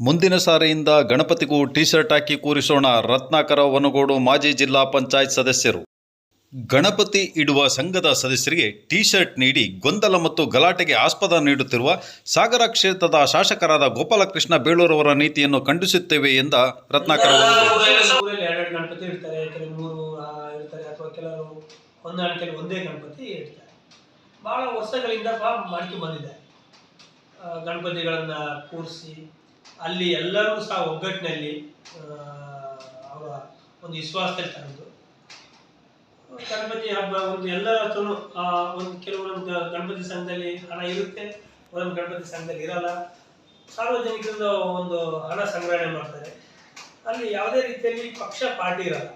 ಮುಂದಿನ ಸಾರಿಯಿಂದ ಗಣಪತಿಗೂ ಟಿ ಶರ್ಟ್ ಹಾಕಿ ಕೂರಿಸೋಣ ರತ್ನಾಕರ ವನಗೋಡು ಮಾಜಿ ಜಿಲ್ಲಾ ಪಂಚಾಯತ್ ಸದಸ್ಯರು. ಗಣಪತಿ ಇಡುವ ಸಂಘದ ಸದಸ್ಯರಿಗೆ ಟಿ ಶರ್ಟ್ ನೀಡಿ ಗೊಂದಲ ಮತ್ತು ಗಲಾಟೆಗೆ ಆಸ್ಪದ ನೀಡುತ್ತಿರುವ ಸಾಗರ ಕ್ಷೇತ್ರದ ಶಾಸಕರಾದ ಗೋಪಾಲಕೃಷ್ಣ ಬೇಳೂರವರ ನೀತಿಯನ್ನು ಖಂಡಿಸುತ್ತೇವೆ ಎಂದ ರತ್ನಾಕರ ಒಂದೇ ಗಣಪತಿ ವರ್ಷಗಳಿಂದ ಗಣಪತಿಗಳನ್ನ ಕೂರಿಸಿ ಅಲ್ಲಿ ಎಲ್ಲರೂ ಸಹ ಒಗ್ಗಟ್ಟಿನಲ್ಲಿ ಅವರ ಒಂದು ವಿಶ್ವಾಸದಲ್ಲಿ ತಂದು, ಗಣಪತಿ ಹಬ್ಬ ಒಂದು ಎಲ್ಲರ ಹತ್ರನು ಒಂದು ಕೆಲವೊಂದು ಗಣಪತಿ ಸಂಘದಲ್ಲಿ ಹಣ ಇರುತ್ತೆ ಒಂದೊಂದು ಗಣಪತಿ ಸಂಘದಲ್ಲಿ ಇರಲ್ಲ. ಸಾರ್ವಜನಿಕರಿಂದ ಒಂದು ಹಣ ಸಂಗ್ರಹಣೆ ಮಾಡ್ತಾರೆ. ಅಲ್ಲಿ ಯಾವುದೇ ರೀತಿಯಲ್ಲಿ ಪಕ್ಷ ಪಾರ್ಟಿ ಇರಲ್ಲ.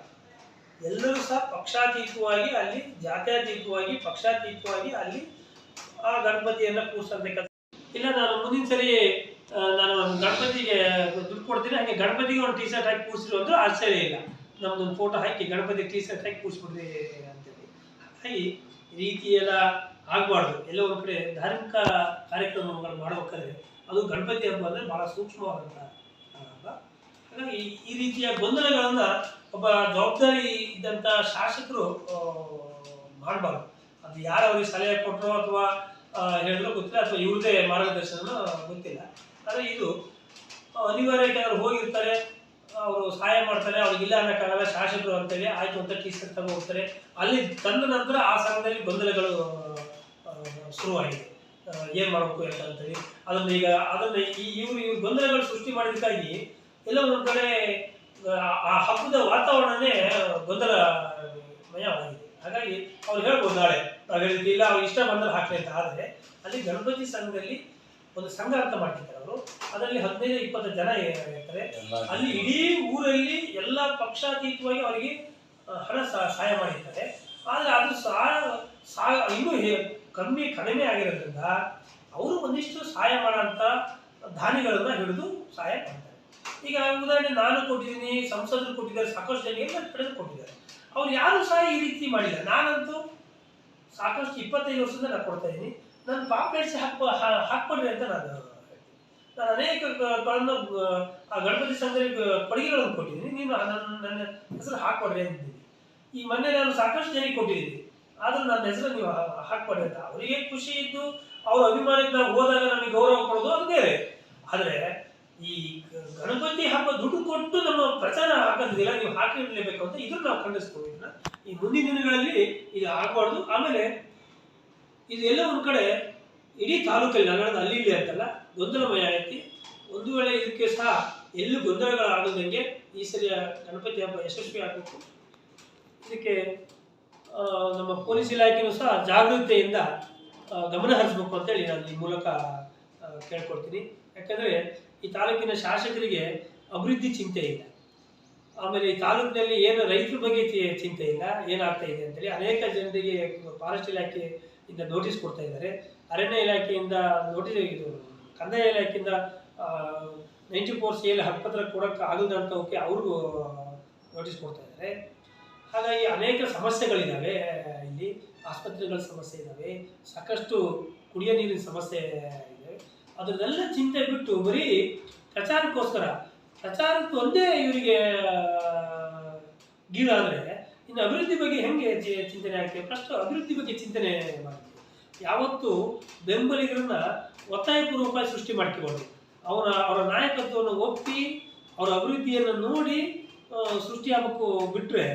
ಎಲ್ಲರೂ ಸಹ ಪಕ್ಷಾತೀತವಾಗಿ ಅಲ್ಲಿ, ಜಾತ್ಯಾತೀತವಾಗಿ, ಪಕ್ಷಾತೀತವಾಗಿ ಅಲ್ಲಿ ಆ ಗಣಪತಿಯನ್ನ ಕೂರಿಸಬೇಕಾದ ಇಲ್ಲ, ನಾನು ಮುಂದಿನ ಸರಿ ನಾನು ಗಣಪತಿಗೆ ದುಡ್ಡು ಕೊಡ್ತೀನಿ, ಹಾಗೆ ಗಣಪತಿಗೆ ಒಂದು ಟೀ ಶರ್ಟ್ ಹಾಕಿ ಕೂರಿಸಿರು ಅಂದ್ರೆ ಆಶ್ಚರ್ಯ ಇಲ್ಲ. ನಮ್ದೊಂದು ಫೋಟೋ ಹಾಕಿ ಗಣಪತಿ ಟೀ ಶರ್ಟ್ ಹಾಕಿ ಕೂರಿಸ್ಬಿಡ್ರಿ ಅಂತೇಳಿ. ಹಾಗಾಗಿ ರೀತಿ ಎಲ್ಲ ಆಗಬಾರ್ದು. ಎಲ್ಲ ಒಂದು ಕಡೆ ಧಾರ್ಮಿಕ ಕಾರ್ಯಕ್ರಮಗಳು ಮಾಡ್ಬೇಕಾದ್ರೆ ಅದು ಗಣಪತಿ ಹಬ್ಬ ಅಂದರೆ ಭಾಳ ಸೂಕ್ಷ್ಮವಾದಂಥ ಹಬ್ಬ. ಹಾಗಾಗಿ ಈ ರೀತಿಯ ಗೊಂದಲಗಳನ್ನು ಒಬ್ಬ ಜವಾಬ್ದಾರಿ ಇದ್ದಂಥ ಶಾಸಕರು ಮಾಡಬಾರ್ದು. ಅದು ಯಾರು ಅವ್ರಿಗೆ ಸಲಹೆ ಕೊಟ್ಟರು ಅಥವಾ ಹೇಳಿದ್ರು ಗೊತ್ತಿಲ್ಲ, ಅಥವಾ ಇವ್ರದೇ ಮಾರ್ಗದರ್ಶನ ಗೊತ್ತಿಲ್ಲ. ಆದರೆ ಇದು ಅನಿವಾರ್ಯ ಯಾಕಂದ್ರೆ ಹೋಗಿರ್ತಾರೆ ಅವರು ಸಹಾಯ ಮಾಡ್ತಾರೆ, ಅವ್ರಿಗೆ ಇಲ್ಲ ಅನ್ನೋಕ್ಕಾಗಲ್ಲ, ಶಾಸಕರು ಅಂತೇಳಿ ಆಯ್ತು ಅಂತ ಟೀಸ್ ತಗೊಂಡು ಹೋಗ್ತಾರೆ. ಅಲ್ಲಿ ತಂದ ನಂತರ ಆ ಸಂಘದಲ್ಲಿ ಗೊಂದಲಗಳು ಶುರುವಾಗಿದೆ. ಏನು ಮಾಡಬೇಕು ಅಂತ ಅಂತೇಳಿ. ಅದನ್ನ ಈಗ, ಅದನ್ನ ಈ, ಇವರು, ಇವ್ರು ಗೊಂದಲಗಳು ಸೃಷ್ಟಿ ಮಾಡಿದಕ್ಕಾಗಿ ಎಲ್ಲ ಒಂದು ಕಡೆ, ಆ- ಹಬ್ಬದ ವಾತಾವರಣನೇ ಗೊಂದಲಮಯವಾಗಿದೆ. ಹಾಗಾಗಿ ಅವ್ರು ಹೇಳ್ಬೋದು ನಾಳೆ ನಾವು ಇಲ್ಲ, ಅವ್ರು ಇಷ್ಟ ಬಂದ್ರೆ ಹಾಕಲಿ ಅಂತ. ಆದರೆ ಅಲ್ಲಿ ಗಣಪತಿ ಸಂಘದಲ್ಲಿ ಒಂದು ಸಂಘ ಅಂತ ಮಾಡ್ತಿದ್ದಾರೆ ಅವರು. ಅದರಲ್ಲಿ ಹದಿನೈದು ಇಪ್ಪತ್ತು ಜನ ಏನಾಗಿರ್ತಾರೆ ಅಲ್ಲಿ ಇಡೀ ಊರಲ್ಲಿ ಎಲ್ಲ ಪಕ್ಷಾತೀತವಾಗಿ ಅವರಿಗೆ ಹಣ ಸಹ- ಸಹಾಯ ಮಾಡಿದ್ದಾರೆ ಆದರೆ ಅದು ಸಹ ಇನ್ನೂ ಕಮ್ಮಿ ಕಡಿಮೆ ಆಗಿರೋದ್ರಿಂದ ಅವರು ಒಂದಿಷ್ಟು ಸಹಾಯ ಮಾಡೋಂಥ ದಾನಿಗಳನ್ನ ಹಿಡಿದು ಸಹಾಯ ಮಾಡ್ತಾರೆ. ಈಗ ಉದಾಹರಣೆ ನಾನು ಕೊಟ್ಟಿದ್ದೀನಿ ಸಂಸದರು ಕೊಟ್ಟಿದ್ದಾರೆ ಸಾಕಷ್ಟು ಜನ ಕಡೆ ಕೊಟ್ಟಿದ್ದಾರೆ ಅವ್ರು ಯಾರು ಸಹ ಈ ರೀತಿ ಮಾಡಿಲ್ಲ. ನಾನಂತೂ ಸಾಕಷ್ಟು ಇಪ್ಪತ್ತೈದು ವರ್ಷದಿಂದ ನಾನು ಕೊಡ್ತಾ ಇದ್ದೀನಿ. ನನ್ನ ಪಾಪ್ಲೆಟ್ಸ್ ಹಾಕ್ ಹಾಕ್ಬಿಡ್ರಿ ಅಂತ ನಾನು ನಾನು ಅನೇಕ ಗಳನ್ನು ಆ ಗಣಪತಿ ಸಂಘದಲ್ಲಿ ಪಡಿಗೆಗಳನ್ನು ಕೊಟ್ಟಿದ್ದೀನಿ. ನೀನು ನನ್ನ ನನ್ನ ಹೆಸರು ಹಾಕ್ಕೊಡ್ರಿ ಅಂತಿದ್ದೀನಿ ಈ ಮೊನ್ನೆ ನಾನು ಸಾಕಷ್ಟು ಜನಕ್ಕೆ ಕೊಟ್ಟಿದ್ದೀನಿ. ಆದ್ರೂ ನನ್ನ ಹೆಸರು ನೀವು ಹಾಕ್ಕೊಡ್ರಿ ಅಂತ. ಅವರಿಗೆ ಖುಷಿ ಇದ್ದು, ಅವ್ರ ಅಭಿಮಾನಕ್ಕೆ ನಾವು ಹೋದಾಗ ನಮಗೆ ಗೌರವ ಕೊಡೋದು ಅದು ಬೇರೆ ಆದರೆ ಈ ಗಣಪತಿ ಹಬ್ಬ ದುಡ್ಡು ಕೊಟ್ಟು ನಮ್ಮ ಪ್ರಚಾರ ಹಾಕೋದಿಲ್ಲ, ನೀವು ಹಾಕಿರ್ಲೇಬೇಕು ಅಂತ ಇದನ್ನು ನಾವು ಖಂಡಿಸ್ತೀವಿ ಈ ಮುಂದಿನ ದಿನಗಳಲ್ಲಿ ಇದು ಆಗಬಾರ್ದು. ಆಮೇಲೆ ಇದು ಎಲ್ಲ ಒಂದು ಕಡೆ ಇಡೀ ತಾಲೂಕಲ್ಲಿ ನಗರದ ಅಲ್ಲಿ ಇಲ್ಲಿ ಅಂತಲ್ಲ, ಗೊಂದಲಮಯ ಐತಿ ಒಂದು ವೇಳೆ ಇದಕ್ಕೆ ಸಹ ಎಲ್ಲೂ ಗೊಂದಲಗಳಾಗದಂಗೆ ಈ ಸರಿಯ ಗಣಪತಿ ಹಬ್ಬ ಯಶಸ್ವಿ ಆಗಬೇಕು. ಇದಕ್ಕೆ ನಮ್ಮ ಪೊಲೀಸ್ ಇಲಾಖೆಯೂ ಸಹ ಜಾಗೃತೆಯಿಂದ ಗಮನ ಹರಿಸಬೇಕು ಅಂತೇಳಿ ನಾನು ಈ ಮೂಲಕ ಕೇಳ್ಕೊಡ್ತೀನಿ ಯಾಕಂದರೆ ಈ ತಾಲೂಕಿನ ಶಾಸಕರಿಗೆ ಅಭಿವೃದ್ಧಿ ಚಿಂತೆ ಇಲ್ಲ. ಆಮೇಲೆ ಈ ತಾಲೂಕಿನಲ್ಲಿ ಏನು ರೈತರ ಬಗ್ಗೆ ಚಿಂತೆ ಇಲ್ಲ, ಏನಾಗ್ತಾ ಇದೆ ಅಂತೇಳಿ ಅನೇಕ ಜನರಿಗೆ ಫಾರೆಸ್ಟ್ ಇಲಾಖೆಯಿಂದ ನೋಟಿಸ್ ಕೊಡ್ತಾ ಇದ್ದಾರೆ. ಅರಣ್ಯ ಇಲಾಖೆಯಿಂದ ನೋಟಿಸ್ ಇದು ಕಂದಾಯ ಇಲಾಖೆಯಿಂದ ನೈಂಟಿ ಫೋರ್ ಸಿ ಎಲ್ ಹಕ್ಕುಪತ್ರ ಕೊಡೋಕ್ಕೆ ಓಕೆ ಅವ್ರಿಗೂ ನೋಟಿಸ್ ಕೊಡ್ತಾ ಇದ್ದಾರೆ. ಹಾಗಾಗಿ ಅನೇಕ ಸಮಸ್ಯೆಗಳಿದ್ದಾವೆ ಇಲ್ಲಿ ಆಸ್ಪತ್ರೆಗಳ ಸಮಸ್ಯೆ ಇದ್ದಾವೆ ಸಾಕಷ್ಟು ಕುಡಿಯೋ ನೀರಿನ ಸಮಸ್ಯೆ ಇದೆ. ಅದನ್ನೆಲ್ಲ ಚಿಂತೆ ಬಿಟ್ಟು ಬರೀ ಪ್ರಚಾರಕ್ಕೋಸ್ಕರ, ಪ್ರಚಾರಕ್ಕೆ ಒಂದೇ ಇವರಿಗೆ ಗೀಡಾದರೆ ಇನ್ನು ಅಭಿವೃದ್ಧಿ ಬಗ್ಗೆ ಹೆಂಗೆ ಚಿಂತನೆ ಆಗ್ತದೆ? ಫಸ್ಟ್ ಅಭಿವೃದ್ಧಿ ಬಗ್ಗೆ ಚಿಂತನೆ ಮಾಡ್ತೀವಿ. ಯಾವತ್ತು ಬೆಂಬಲಿಗರನ್ನ ಒತ್ತಾಯಪೂರ್ವಕವಾಗಿ ಸೃಷ್ಟಿ ಮಾಡ್ಕೋಬಾರ್ದು ಅವರ ಅವರ ನಾಯಕತ್ವವನ್ನು ಒಪ್ಪಿ, ಅವರ ಅಭಿವೃದ್ಧಿಯನ್ನು ನೋಡಿ ಸೃಷ್ಟಿಯಾಗಬೇಕು ಬಿಟ್ಟರೆ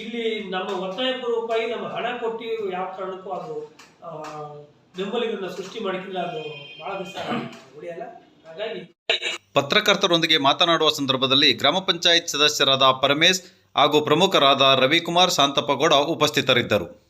ಇಲ್ಲಿ ನಮ್ಮ ಒತ್ತಾಯಪೂರ್ವಕವಾಗಿ ನಮ್ಮ ಹಣ ಕೊಟ್ಟು ಯಾವ ಕಾರಣಕ್ಕೂ ಅದು ಬೆಂಬಲಿಗರನ್ನ ಸೃಷ್ಟಿ ಮಾಡಿಕೊಂಡ ಅದು ಭಾಳ ದಿವಸ ಉಳಿಯಲ್ಲ? ಹಾಗಾಗಿ ಪತ್ರಕರ್ತರೊಂದಿಗೆ ಮಾತನಾಡುವ ಸಂದರ್ಭದಲ್ಲಿ ಗ್ರಾಮ ಪಂಚಾಯತ್ ಸದಸ್ಯರಾದ ಪರಮೇಶ್ ಹಾಗೂ ಪ್ರಮುಖರಾದ ರವಿಕುಮಾರ್ ಶಾಂತಪ್ಪಗೌಡ ಉಪಸ್ಥಿತರಿದ್ದರು.